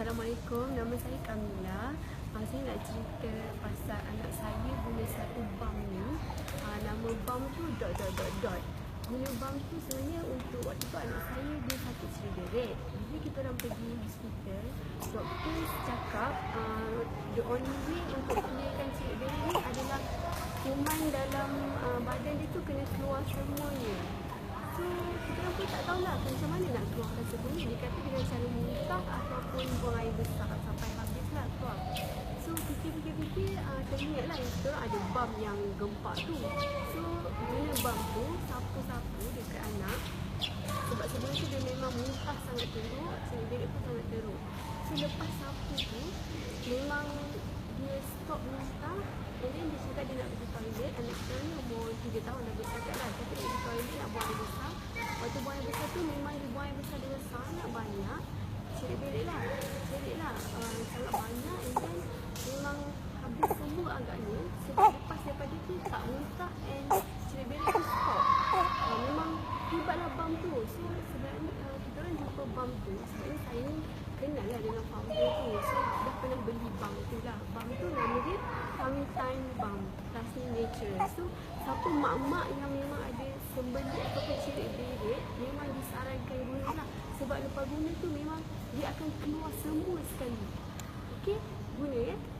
Assalamualaikum, nama saya Kamila. Uh, saya nak cerita pasal anak saya guna satu bam ni. Uh, nama bam tu dot dot dot dot. Guna bam tu sebenarnya untuk waktu tu anak saya dia sakit cerebral. Jadi kita orang pergi hospital, doktor cakap uh, the only way untuk clearkan cerebral ni adalah kuman dalam uh, badan dia tu kena keluar semuanya. So, kita pun tak tahulah macam mana nak keluarkan semua ni. Dia kata dengan cara muntah ataupun buang air besar sampai lah keluar. So, fikir-fikir-fikir, uh, teringat lah kita ada bam yang gempak tu. So, guna bam tu, sapu-sapu dekat anak. Sebab sebelum tu dia memang muntah sangat teruk, sendiri pun sangat teruk. So, lepas sapu tu, memang dia stop muntah And then dia cakap dia nak pergi toilet Anak kita ni umur 3 tahun dah lah Dia pergi toilet nak buang air besar Waktu buang air besar tu memang dia buang air besar dengan sangat banyak lah Cerit lah uh, Sangat banyak then memang habis semua agaknya Sebab lepas daripada tu tak muntah And cerit berik tu stop uh, Memang hebatlah bam tu So sebenarnya uh, kita orang jumpa bam tu Sebenarnya saya kenal lah dengan founder tu So dah pernah beli bam tu lah Bam tu nama dia Time Bam Plastic Nature So siapa mak-mak yang memang ada sembeli ataupun cirit berit Memang disarankan guna lah Sebab lepas guna tu memang dia akan keluar semua sekali Okay, guna ya Bye, Assalamualaikum